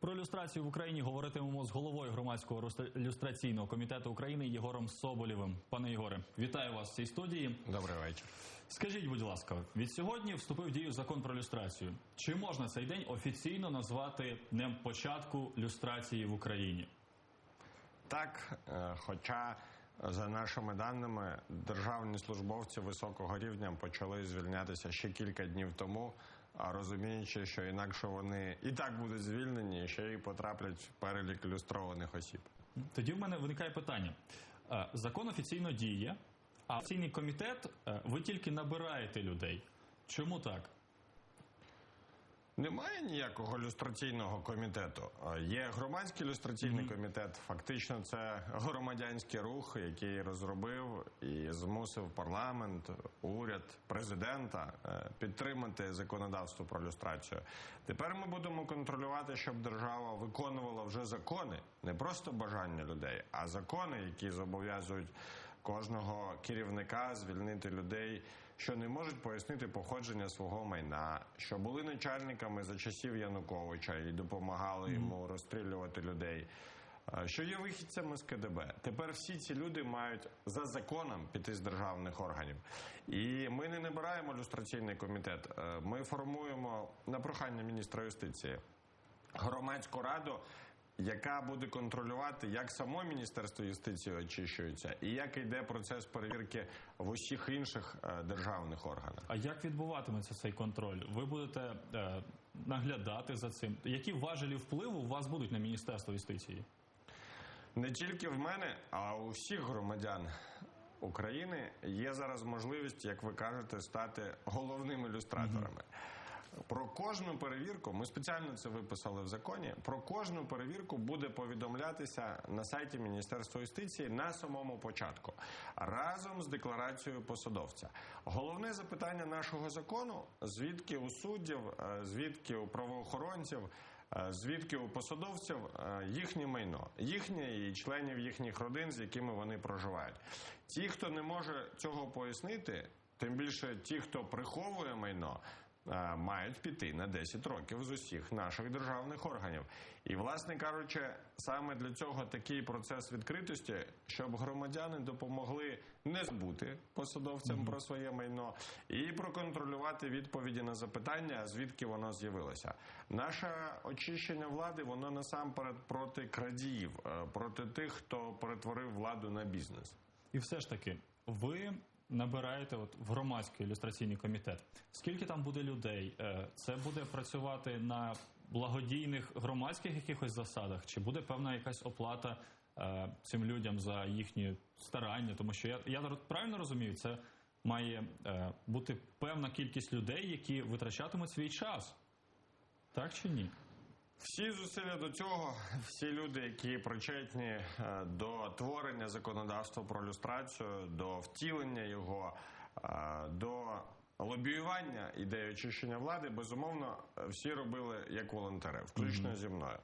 Про люстрацію в Україні говоритимемо з головою громадського люстраційного комітету України Єгором Соболєвим. Пане Єгоре, вітаю вас в цій студії. Добрий вечір. Скажіть, будь ласка, від сьогодні вступив в дію закон про люстрацію. Чи можна цей день офіційно назвати днем початку люстрації в Україні? Так, е, хоча за нашими даними державні службовці високого рівня почали звільнятися ще кілька днів тому, розуміючи, що інакше вони і так будуть звільнені, ще й потраплять в перелік ілюстрованих осіб. Тоді в мене виникає питання: Е, закон офіційно діє, а офіційний комітет е, ви тільки набираєте людей. Чому так? Немає ніякого люстраційного комітету. Е, Є громадський люстраційний комітет. Фактично, це громадянський рух, який розробив і змусив парламент, уряд, президента е, підтримати законодавство про люстрацію. Тепер ми будемо контролювати, щоб держава виконувала вже закони, не просто бажання людей, а закони, які зобов'язують кожного керівника звільнити людей, що не можуть пояснити походження свого майна, що були начальниками за часів Януковича і допомагали йому розстрілювати людей. Що є вихідцями з КДБ. Тепер всі ці люди мають за законом піти з державних органів. І ми не набираємо люстраційний комітет. е, Ми формуємо на прохання міністра юстиції громадську раду, яка буде контролювати, як само міністерство юстиції очищується, і як йде процес перевірки в усіх інших е, державних органах. А як відбуватиметься цей контроль? Ви будете е, наглядати за цим? Які важелі впливу у вас будуть на міністерство юстиції? Не тільки в мене, а у всіх громадян України є зараз можливість, як ви кажете, стати головними ілюстраторами. Про кожну перевірку, ми спеціально це виписали в законі. Про кожну перевірку буде повідомлятися на сайті Міністерства юстиції на самому початку, разом з декларацією посадовця. Головне запитання нашого закону: звідки у суддів, е, звідки у правоохоронців, е, звідки у посадовців е, їхнє майно, їхнє і членів їхніх родин, з якими вони проживають. Ті, хто не може цього пояснити, тим більше ті, хто приховує майно. Е, Мають піти на 10 років з усіх наших державних органів, і власне кажучи, саме для цього такий процес відкритості, щоб громадяни допомогли не збути посадовцям про своє майно і проконтролювати відповіді на запитання, звідки воно з'явилося. Наше очищення влади воно насамперед проти крадіїв, е, проти тих, хто перетворив владу на бізнес. І все ж таки, ви набираєте от в громадський ілюстраційний комітет. Скільки там буде людей? Е, Це буде працювати на благодійних громадських якихось засадах? Чи буде певна якась оплата е, цим людям за їхні старання? Тому що я, я правильно розумію, це має е, бути певна кількість людей, які витрачатимуть свій час. Так чи ні? Всі зусилля до цього, всі люди, які причетні е, до творення законодавства про люстрацію, до втілення його, е, до лобіювання ідеї очищення влади, безумовно, всі робили як волонтери, включно зі мною.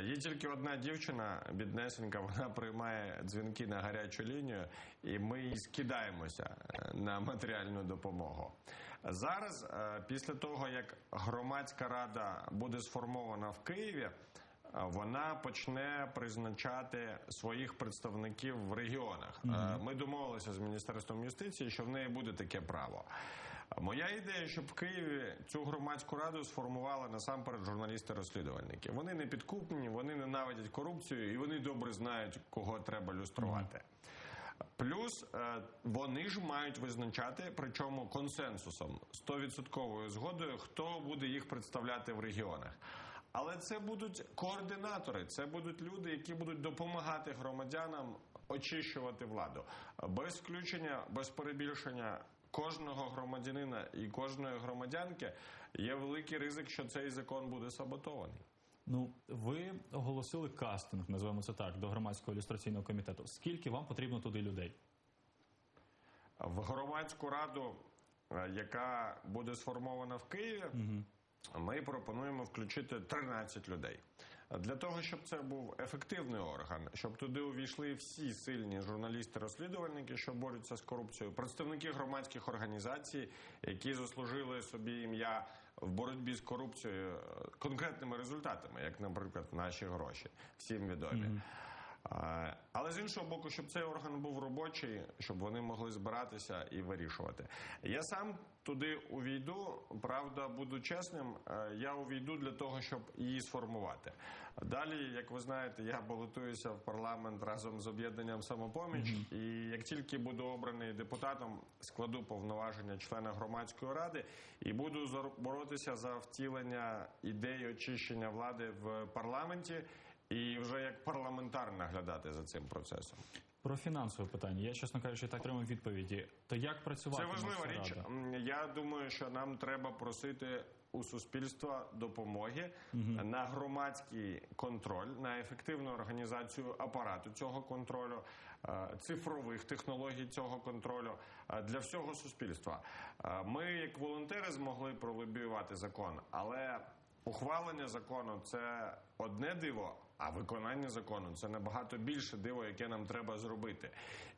Є тільки одна дівчина, біднесенька, вона приймає дзвінки на гарячу лінію, і ми скидаємося е, на матеріальну допомогу. Зараз, е, після того як громадська рада буде сформована в Києві, е, вона почне призначати своїх представників в регіонах. Е, Ми домовилися з міністерством юстиції, що в неї буде таке право. Моя ідея, щоб в Києві цю громадську раду сформували насамперед журналісти-розслідувальники. Вони не підкупні, вони ненавидять корупцію і вони добре знають, кого треба люструвати. Плюс е, вони ж мають визначати, причому консенсусом, 100% згодою, хто буде їх представляти в регіонах. Але це будуть координатори, це будуть люди, які будуть допомагати громадянам очищувати владу. Без включення, без перебільшення кожного громадянина і кожної громадянки є великий ризик, що цей закон буде саботований. Ну, ви оголосили кастинг, називаємо це так, до громадського ілюстраційного комітету. Скільки вам потрібно туди людей? В громадську раду, е, яка буде сформована в Києві, ми пропонуємо включити 13 людей. Для того, щоб це був ефективний орган, щоб туди увійшли всі сильні журналісти-розслідувальники, що борються з корупцією, представники громадських організацій, які заслужили собі ім'я в боротьбі з корупцією е, конкретними результатами, як, наприклад, наші гроші, всім відомі. А, Але з іншого боку, щоб цей орган був робочий, щоб вони могли збиратися і вирішувати. Я сам туди увійду, правда, буду чесним. е, Я увійду для того, щоб її сформувати. Далі, як ви знаєте, я балотуюся в парламент разом з об'єднанням самопоміч. І як тільки буду обраний депутатом, складу повноваження члена громадської ради і буду боротися за втілення ідеї очищення влади в парламенті і вже як парламентар наглядати за цим процесом. Про фінансове питання. Я, чесно кажучи, так отримав відповіді. То як працювати? Це важлива річ. Я думаю, що нам треба просити у суспільства допомоги на громадський контроль, на ефективну організацію апарату цього контролю, е, цифрових технологій цього контролю е, для всього суспільства. Е, Ми, як волонтери, змогли пролобіювати закон, але ухвалення закону це одне диво. А виконання закону це набагато більше диво, яке нам треба зробити.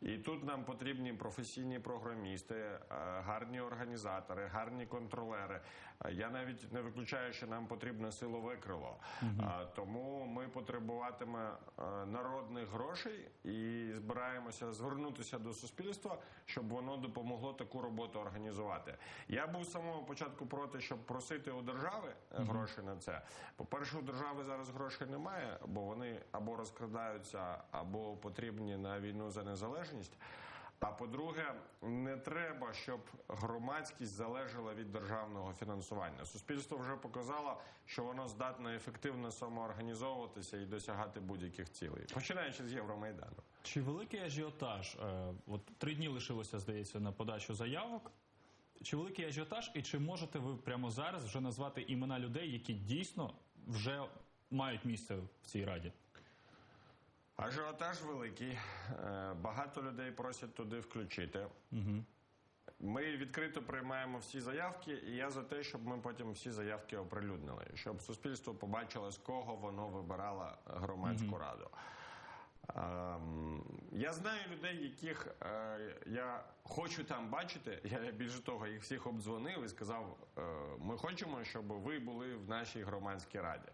І тут нам потрібні професійні програмісти, е, гарні організатори, гарні контролери. Я навіть не виключаю, що нам потрібне силове крило. Тому ми потребуватиме народних грошей і збираємося звернутися до суспільства, щоб воно допомогло таку роботу організувати. Я був з самого початку проти, щоб просити у держави е, гроші на це. По-перше, у держави зараз грошей немає, бо вони або розкрадаються, або потрібні на війну за незалежність. А по-друге, не треба, щоб громадськість залежала від державного фінансування. Суспільство вже показало, що воно здатне ефективно самоорганізовуватися і досягати будь-яких цілей, починаючи з Євромайдану. Чи великий ажіотаж? Е, От три дні лишилося, здається, на подачу заявок. Чи великий ажіотаж, і чи можете ви прямо зараз вже назвати імена людей, які дійсно вже мають місце в цій раді? Ажіотаж великий. Е, Багато людей просять туди включити. Ми відкрито приймаємо всі заявки, і я за те, щоб ми потім всі заявки оприлюднили, щоб суспільство побачило, з кого воно вибирало громадську раду. Ем, Я знаю людей, яких е, я хочу там бачити. Я більше того, їх всіх обдзвонив і сказав: е, ми хочемо, щоб ви були в нашій громадській раді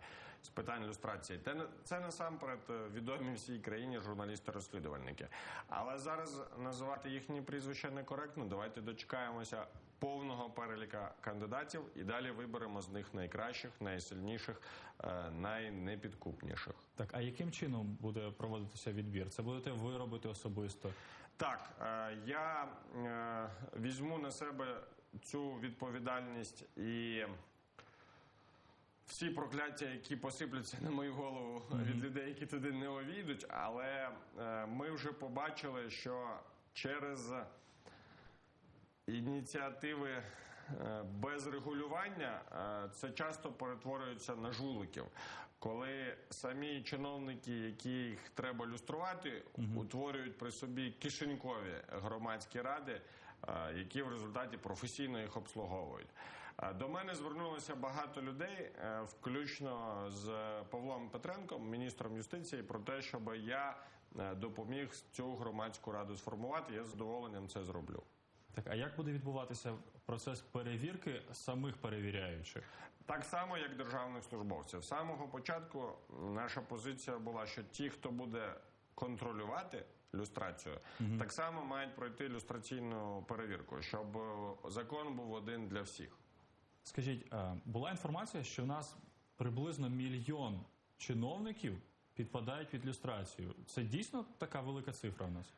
з питань ілюстрації. Те це насамперед е, відомі всій країні журналісти-розслідувальники. Але зараз називати їхні прізвища некоректно. Давайте дочекаємося повного переліка кандидатів і далі виберемо з них найкращих, найсильніших, е, найнепідкупніших. Так, а яким чином буде проводитися відбір? Це будете ви робити особисто? Так, е, я візьму на себе цю відповідальність і всі прокляття, які посипляться на мою голову від людей, які туди не увійдуть. Але е, ми вже побачили, що через ініціативи е, без регулювання е, це часто перетворюється на жуликів. Коли самі чиновники, яких треба люструвати, утворюють при собі кишенькові громадські ради, які в результаті професійно їх обслуговують. До мене звернулося багато людей, е, включно з Павлом Петренком, міністром юстиції, про те, щоб я е, допоміг цю громадську раду сформувати. Я з задоволенням це зроблю. Так, а як буде відбуватися процес перевірки самих перевіряючих? Так само, як державних службовців. З самого початку наша позиція була, що ті, хто буде контролювати люстрацію, так само мають пройти люстраційну перевірку, щоб закон був один для всіх. Скажіть, е, була інформація, що в нас приблизно мільйон чиновників підпадають під люстрацію. Це дійсно така велика цифра в нас?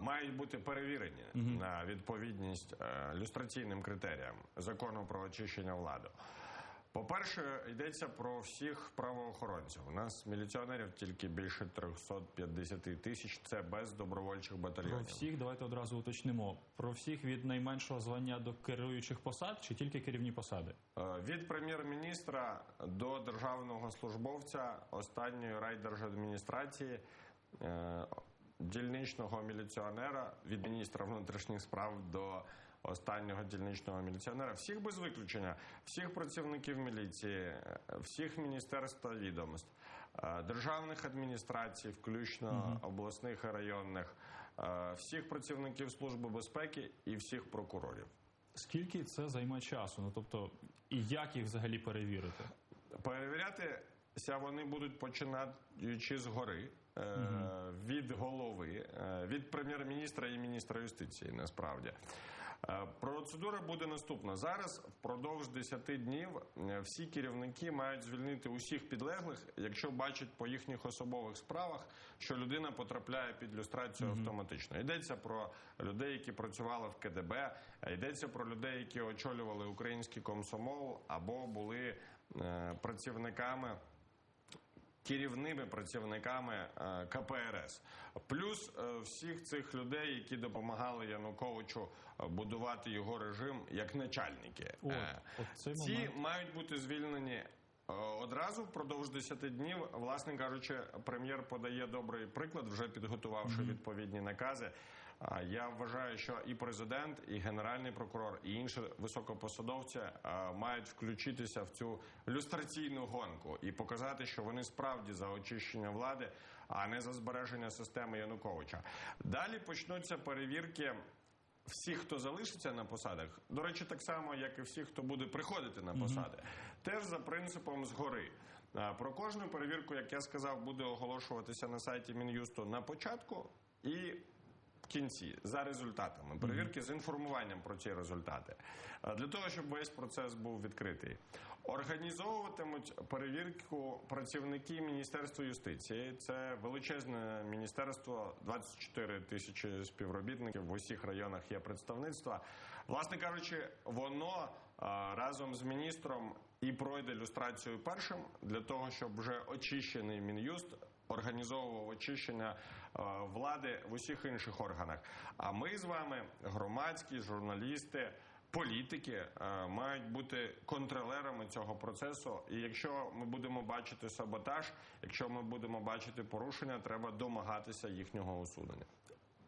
Мають бути перевірені на відповідність е, люстраційним критеріям закону про очищення влади. По-перше, йдеться про всіх правоохоронців. У нас міліціонерів тільки більше 350 тисяч. Це без добровольчих Про батальйонів. всіх давайте одразу уточнимо. Про всіх від найменшого звання до керуючих посад чи тільки керівні посади? Е, Від прем'єр-міністра до державного службовця останньої райдержадміністрації, е, дільничного міліціонера, від міністра внутрішніх справ до останнього дільничного міліціонера, всіх без виключення, всіх працівників міліції, е, всіх міністерств та відомств, е, державних адміністрацій, включно обласних і районних, е, всіх працівників служби безпеки і всіх прокурорів. Скільки це займе часу? Ну тобто, і як їх взагалі перевірити? Перевірятися вони будуть починаючи з гори від голови, від прем'єр-міністра і міністра юстиції. Насправді процедура буде наступна. Зараз впродовж 10 днів е, всі керівники мають звільнити усіх підлеглих, якщо бачать по їхніх особових справах, що людина потрапляє під люстрацію автоматично. Йдеться про людей, які працювали в КДБ, а йдеться про людей, які очолювали український комсомол або були е, працівниками керівними працівниками е, КПРС, плюс е, всіх цих людей, які допомагали Януковичу е, будувати його режим як начальники. Цей Ці мають бути звільнені. Е, Одразу впродовж 10 днів, власне кажучи, прем'єр подає добрий приклад, вже підготувавши відповідні накази. Я вважаю, що і президент, і генеральний прокурор, і інші високопосадовці мають включитися в цю люстраційну гонку і показати, що вони справді за очищення влади, а не за збереження системи Януковича. Далі почнуться перевірки всіх, хто залишиться на посадах, до речі, так само, як і всі, хто буде приходити на посади, теж за принципом згори. Про кожну перевірку, як я сказав, буде оголошуватися на сайті Мін'юсту на початку і в кінці за результатами перевірки з інформуванням про ці результати, для того, щоб весь процес був відкритий. Організовуватимуть перевірку працівники Міністерства юстиції. Це величезне міністерство, 24 тисячі співробітників в усіх районах є представництва. Власне кажучи, воно разом з міністром і пройде люстрацію першим для того, щоб вже очищений мін'юст організовував очищення е, влади в усіх інших органах. А ми з вами, громадські журналісти. Політики е, мають бути контролерами цього процесу, і якщо ми будемо бачити саботаж, якщо ми будемо бачити порушення, треба домагатися їхнього усунення.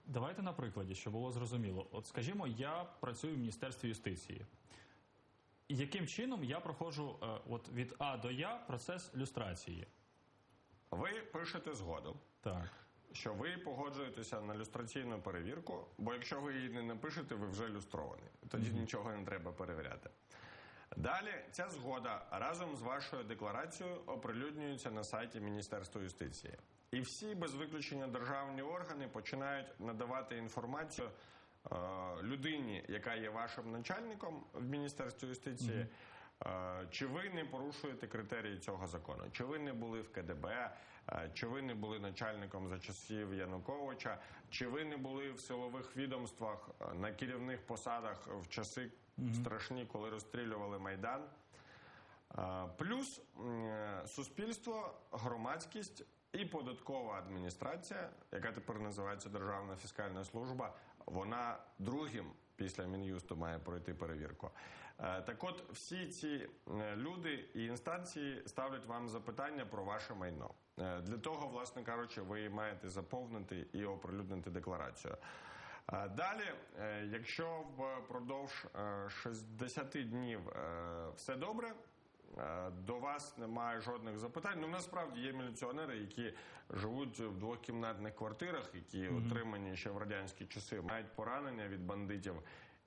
Давайте на прикладі, щоб було зрозуміло. От скажімо, я працюю в Міністерстві юстиції. Яким чином я проходжу е, от від А до Я процес люстрації? Ви пишете згоду, Так. що ви погоджуєтеся на люстраційну перевірку, бо якщо ви її не напишете, ви вже люстровані. Тоді нічого не треба перевіряти. Далі ця згода разом з вашою декларацією оприлюднюється на сайті Міністерства юстиції. І всі без виключення державні органи починають надавати інформацію людині, яка є вашим начальником в Міністерстві юстиції. Е, Чи ви не порушуєте критерії цього закону? Чи ви не були в КДБ? Е, Чи ви не були начальником за часів Януковича? Чи ви не були в силових відомствах е, на керівних посадах в часи страшні, коли розстрілювали майдан? Е, Плюс е, суспільство, громадськість і податкова адміністрація, яка тепер називається Державна фіскальна служба, вона другим після мін'юсту має пройти перевірку. Е, Так от, всі ці е, люди і інстанції ставлять вам запитання про ваше майно. Е, Для того, власне кажучи, ви маєте заповнити і оприлюднити декларацію. Далі, якщо впродовж е, 60 днів все добре, до вас немає жодних запитань. Ну насправді є міліціонери, які живуть в двохкімнатних квартирах, які отримані ще в радянські часи, мають поранення від бандитів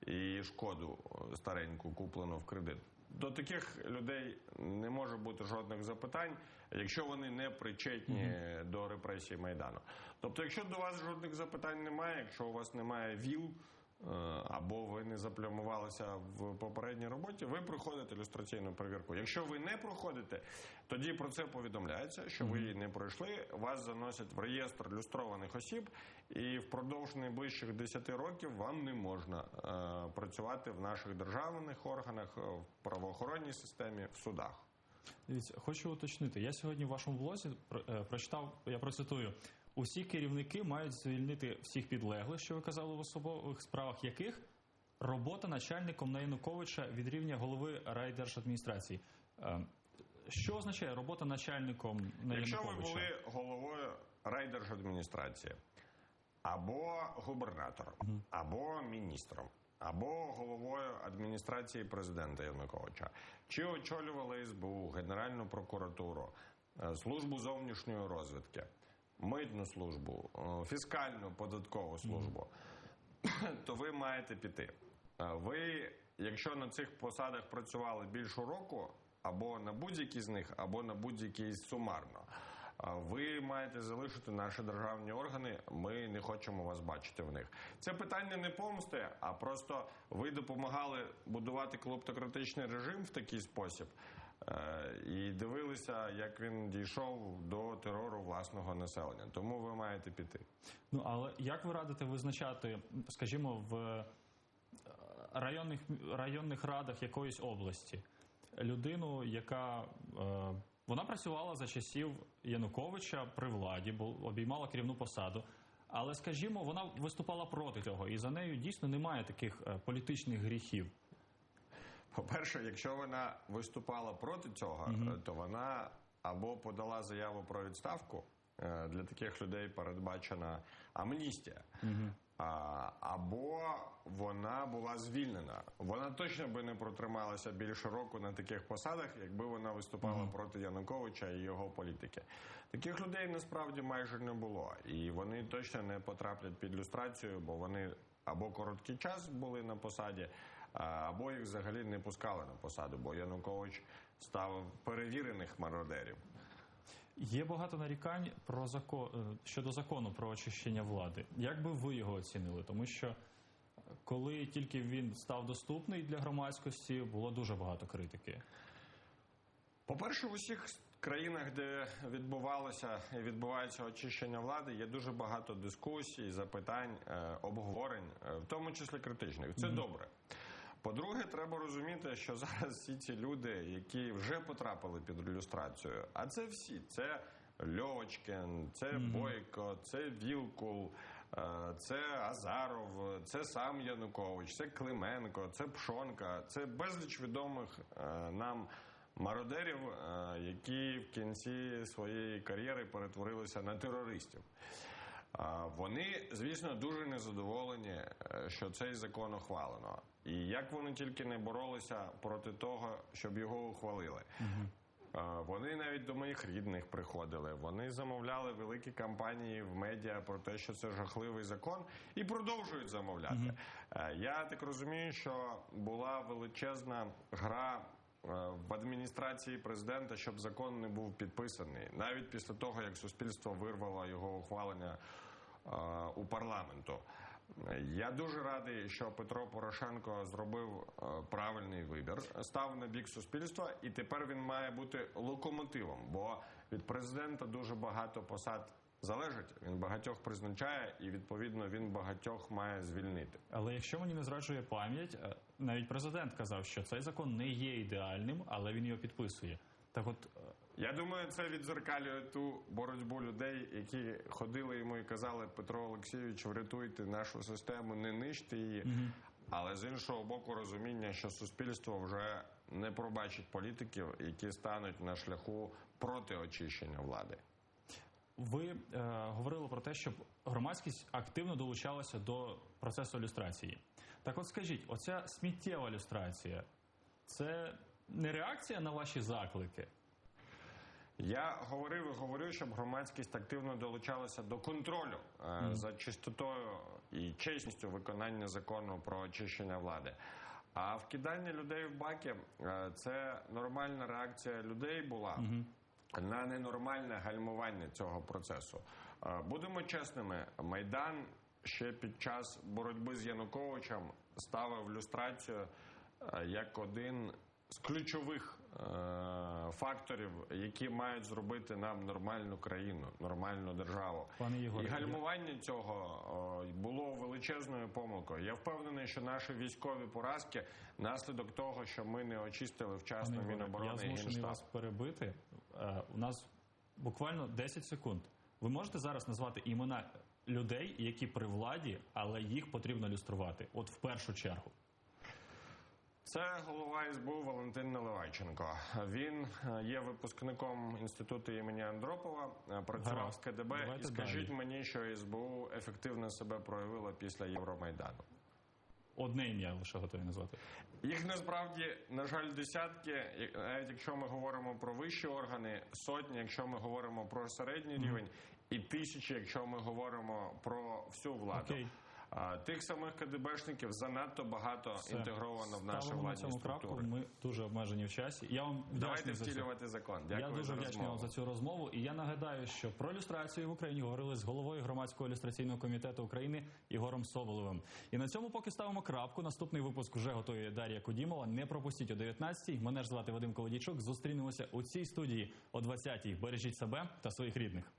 і шкоду е, стареньку куплену в кредит. До таких людей не може бути жодних запитань, якщо вони не причетні до репресій майдану. Тобто, якщо до вас жодних запитань немає, якщо у вас немає ВІЛ е, або ви не заплямувалися в попередній роботі, ви проходите ілюстраційну перевірку. Якщо ви не проходите, тоді про це повідомляється, що ви її не пройшли. Вас заносять в реєстр люстрованих осіб, і впродовж найближчих 10 років вам не можна е, працювати в наших державних органах, е, в правоохоронній системі, в судах. Дивіться, хочу уточнити. Я сьогодні в вашому блозі е, прочитав, я процитую. Усі керівники мають звільнити всіх підлеглих, що ви казали в особових справах яких робота начальником на Януковича від рівня голови райдержадміністрації. Е, Що означає робота начальником на Якщо ви були головою райдержадміністрації, або губернатором, або міністром, або головою адміністрації президента Януковича, чи очолювали СБУ, Генеральну прокуратуру, е, службу зовнішньої розвідки, митну службу, е, фіскальну податкову службу, то ви маєте піти. Е, Ви якщо на цих посадах працювали більше року, або на будь-які з них, або на будь-які сумарно. Ви маєте залишити наші державні органи. Ми не хочемо вас бачити в них. Це питання не помсти, а просто ви допомагали будувати клоптократичний режим в такий спосіб. Е, І дивилися, як він дійшов до терору власного населення. Тому ви маєте піти. Ну але як ви радите визначати, скажімо, в е, районних районних радах якоїсь області людину, яка е, вона працювала за часів Януковича при владі, бо обіймала керівну посаду. Але скажімо, вона виступала проти цього, і за нею дійсно немає таких е, політичних гріхів. По-перше, якщо вона виступала проти цього, е, то вона або подала заяву про відставку. е, Для таких людей передбачена амністія. А, або вона була звільнена. Вона точно би не протрималася більше року на таких посадах, якби вона виступала проти Януковича і його політики. Таких людей насправді майже не було, і вони точно не потраплять під люстрацію, бо вони або короткий час були на посаді, або їх взагалі не пускали на посаду, бо Янукович ставив перевірених мародерів. Є багато нарікань про закон щодо закону про очищення влади. Як би ви його оцінили? Тому що е, коли тільки він став доступний для громадськості, було дуже багато критики. По-перше, в усіх країнах, де відбувалося і відбувається очищення влади, є дуже багато дискусій, запитань, е, обговорень, е, в тому числі критичних. Це добре. По-друге, треба розуміти, що зараз всі ці люди, які вже потрапили під ілюстрацію, а це всі: це Льовочкин, це Бойко, це Вілкул, е, це Азаров, це сам Янукович, це Клименко, це Пшонка, це безліч відомих е, нам мародерів, е, які в кінці своєї кар'єри перетворилися на терористів. Вони, звісно, дуже незадоволені, що цей закон ухвалено. І як вони тільки не боролися проти того, щоб його ухвалили. Вони навіть до моїх рідних приходили. Вони замовляли великі кампанії в медіа про те, що це жахливий закон, і продовжують замовляти. Е, Я так розумію, що була величезна гра. е, В адміністрації президента, щоб закон не був підписаний, навіть після того, як суспільство вирвало його ухвалення е, у парламенту. Я дуже радий, що Петро Порошенко зробив е, правильний вибір, став на бік суспільства, і тепер він має бути локомотивом. Бо від президента дуже багато посад залежить. Він багатьох призначає, і відповідно він багатьох має звільнити. Але якщо мені не зраджує пам'ять, е, навіть президент казав, що цей закон не є ідеальним, але він його підписує. Так, от е, Я думаю, це відзеркалює ту боротьбу людей, які ходили йому і казали Петро Олексійович, врятуйте нашу систему, не нищте її. Але з іншого боку, розуміння, що суспільство вже не пробачить політиків, які стануть на шляху проти очищення влади. ви е, говорили про те, щоб громадськість активно долучалася до процесу ілюстрації. Так, от скажіть, оця сміттєва ілюстрація це не реакція на ваші заклики? Я говорив і говорю, щоб громадськість активно долучалася до контролю е, за чистотою і чесністю виконання закону про очищення влади. А вкидання людей в баки е, це нормальна реакція людей була на ненормальне гальмування цього процесу. Е, Будемо чесними, майдан ще під час боротьби з Януковичем ставив люстрацію е, як один з ключових факторів, які мають зробити нам нормальну країну, нормальну державу. Пане Ігоре, і гальмування цього о, було величезною помилкою. Я впевнений, що наші військові поразки наслідок того, що ми не очистили вчасно Пане Міноборони я і змушений Генштаб. вас перебити. Е, у нас буквально 10 секунд. Ви можете зараз назвати імена людей, які при владі, але їх потрібно люструвати? От в першу чергу. Це голова СБУ Валентин Наливайченко. Він е, є випускником інституту імені Андропова, е, працював з КДБ. Давайте і скажіть далі. мені, що СБУ ефективно себе проявило після Євромайдану. Одне ім'я лише готові назвати. Їх насправді, на жаль, десятки. Навіть якщо ми говоримо про вищі органи, сотні, якщо ми говоримо про середній рівень, і тисячі, якщо ми говоримо про всю владу. Окей. Тих самих КДБшників занадто багато Все. інтегровано в наші на владні цьому крапку. Ми дуже обмежені в часі. Я вам Давайте вдячний за втілювати закон. Дякую я дуже вдячний вам за цю розмову. І я нагадаю, що про ілюстрацію в Україні говорили з головою громадського ілюстраційного комітету України Ігорем Соболевим. І на цьому поки ставимо крапку. Наступний випуск вже готує Дар'я Кудімова. Не пропустіть о 19-й. Мене ж звати Вадим Колодійчук. Зустрінемося у цій студії о 20-й. Бережіть себе та своїх рідних.